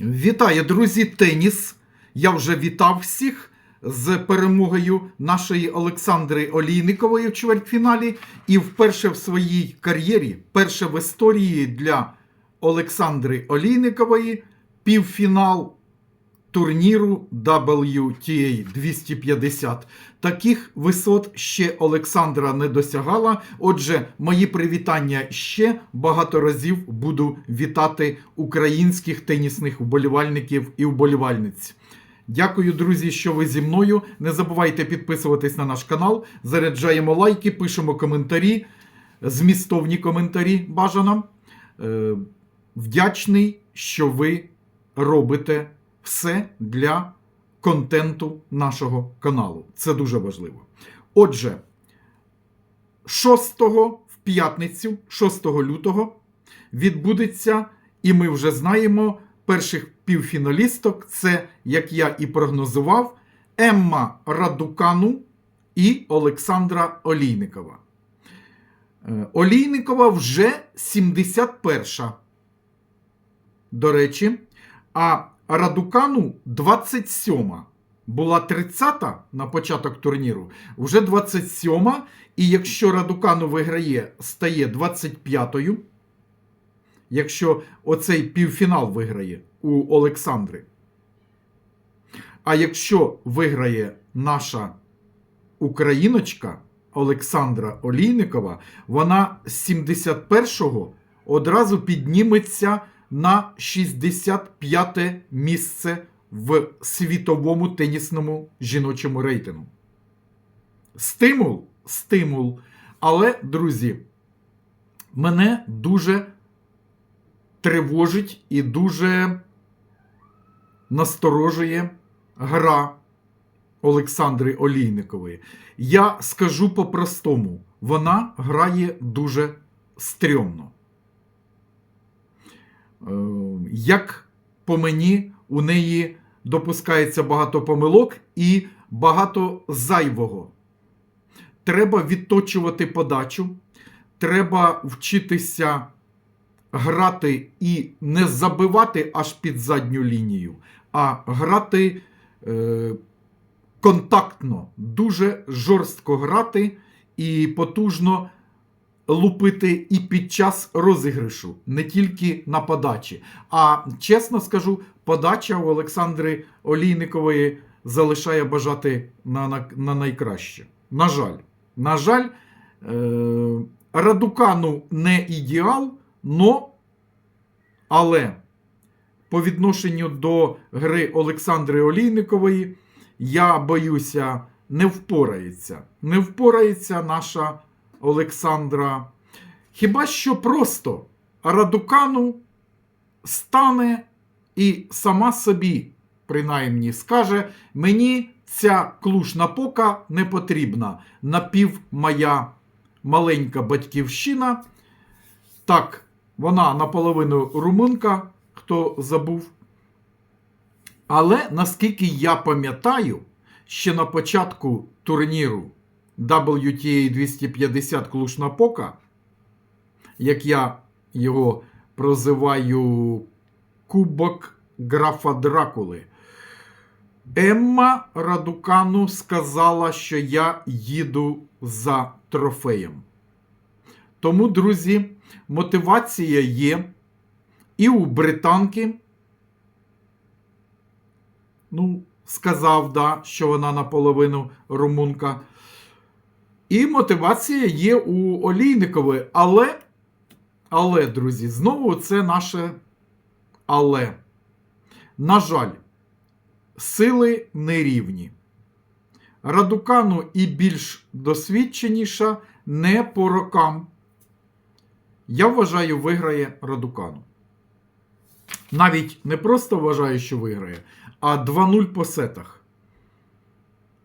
Вітаю, друзі, теніс. Я вже вітав всіх з перемогою нашої Олександри Олійникової в чвертьфіналі. І вперше в своїй кар'єрі, перше в історії для Олександри Олійникової, півфінал турніру WTA 250. Таких висот ще Олександра не досягала. Отже, мої привітання ще багато разів буду вітати українських тенісних вболівальників і вболівальниць. Дякую, друзі, що ви зі мною. Не забувайте підписуватись на наш канал. Заряджаємо лайки, пишемо коментарі, змістовні коментарі бажано. Е, вдячний, що ви робите все для контенту нашого каналу. Це дуже важливо. Отже, 6 в п'ятницю, 6 лютого, відбудеться, і ми вже знаємо перших півфіналісток. Це, як я і прогнозував, Емма Радукану і Олександра Олійникова. Е, Олійникова вже 71. До речі, а Радукану 27. Була 30-та на початок турніру, вже 27-ма. І якщо Радукану виграє, стає 25-ю. Якщо оцей півфінал виграє у Олександри. А якщо виграє наша україночка Олександра Олійникова, вона з 71-го одразу підніметься на 65 місце в світовому тенісному жіночому рейтингу. Стимул, стимул. Але, друзі, мене дуже тривожить і дуже насторожує гра Олександри Олійникової. Я скажу по-простому, вона грає дуже стрьомно. Е, Як по мені, у неї допускається багато помилок і багато зайвого. Треба відточувати подачу, треба вчитися грати і не забивати аж під задню лінію, а грати е, контактно, дуже жорстко грати і потужно лупити і під час розіграшу, не тільки на подачі. А чесно скажу, подача у Олександри Олійникової залишає бажати на, на, на найкраще. На жаль, на жаль, е, Радукану не ідеал, но, але по відношенню до гри Олександри Олійникової, я боюся, не впорається. Не впорається наша Олександра. Хіба що просто Радукану стане і сама собі, принаймні, скаже: мені ця клушна пока не потрібна. Напів моя маленька батьківщина. Так, вона наполовину румунка, хто забув. Але наскільки я пам'ятаю, ще на початку турніру WTA 250 Клушна Пока, як я його прозиваю Кубок графа Дракули, Емма Радукану сказала, що я їду за трофеєм. Тому, друзі, мотивація є і у британки. Ну, сказав, да, що вона наполовину румунка. І мотивація є у Олійникової. Але, але, друзі, знову це наше але. На жаль, сили нерівні. Радукану і більш досвідченіша не по рокам. Я вважаю, виграє Радукану. Навіть не просто вважаю, що виграє, а 2-0 по сетах.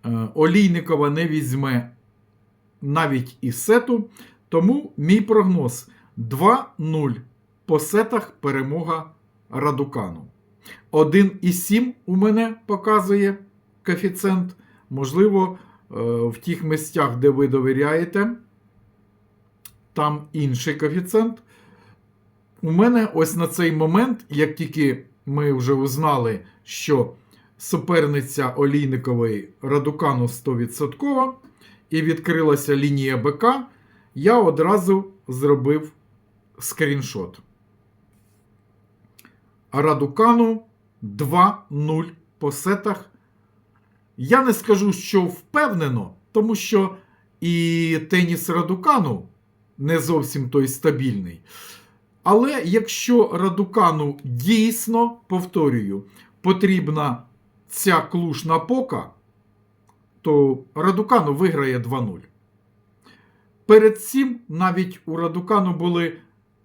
Е, Олійникова не візьме навіть і сету. Тому мій прогноз 2-0 по сетах перемога Радукану. 1,7 у мене показує коефіцієнт. Можливо, е, в тих місцях, де ви довіряєте, там інший коефіцієнт. У мене ось на цей момент, як тільки ми вже узнали, що суперниця Олійникової Радукану 100% і відкрилася лінія БК, я одразу зробив скріншот. Радукану 2-0 по сетах. Я не скажу, що впевнено, тому що і теніс Радукану не зовсім той стабільний. Але якщо Радукану дійсно, повторюю, потрібна ця клушна пока, то Радукану виграє 2-0. Перед цим навіть у Радукану були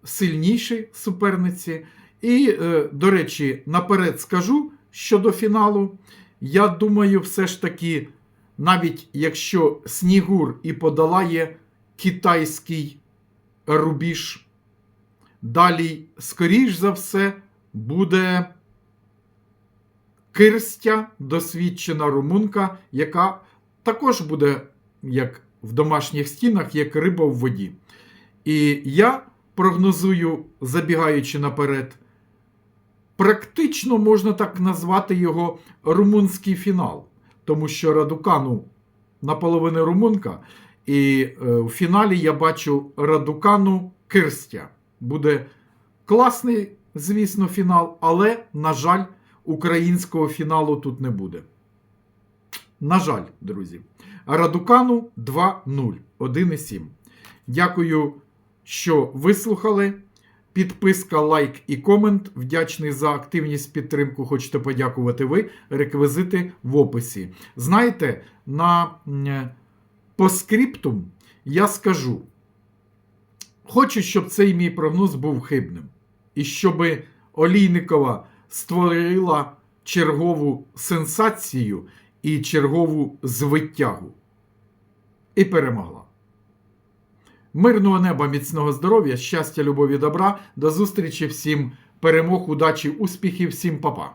сильніші суперниці. І, е, до речі, наперед скажу щодо фіналу. Я думаю, все ж таки, навіть якщо Снігур і подолає китайський рубіж, далі, скоріш за все, буде Кирстя, досвідчена румунка, яка також буде, як в домашніх стінах, як риба в воді. І я прогнозую, забігаючи наперед, практично можна так назвати його румунський фінал, тому що Радукану наполовину румунка, і е, в фіналі я бачу Радукану Кирстя. Буде класний, звісно, фінал, але, на жаль, українського фіналу тут не буде. На жаль, друзі. Радукану 2-0, 1,7. Дякую, що вислухали. Підписка, лайк і комент. Вдячний за активність підтримку. Хочете подякувати ви. Реквізити в описі. Знаєте, на м, по скриптум я скажу. Хочу, щоб цей мій прогноз був хибним. І щоб Олійникова створила чергову сенсацію і чергову звиттягу. І перемогла. Мирного неба, міцного здоров'я, щастя, любові, добра. До зустрічі всім перемог, удачі, успіхів, всім па-па.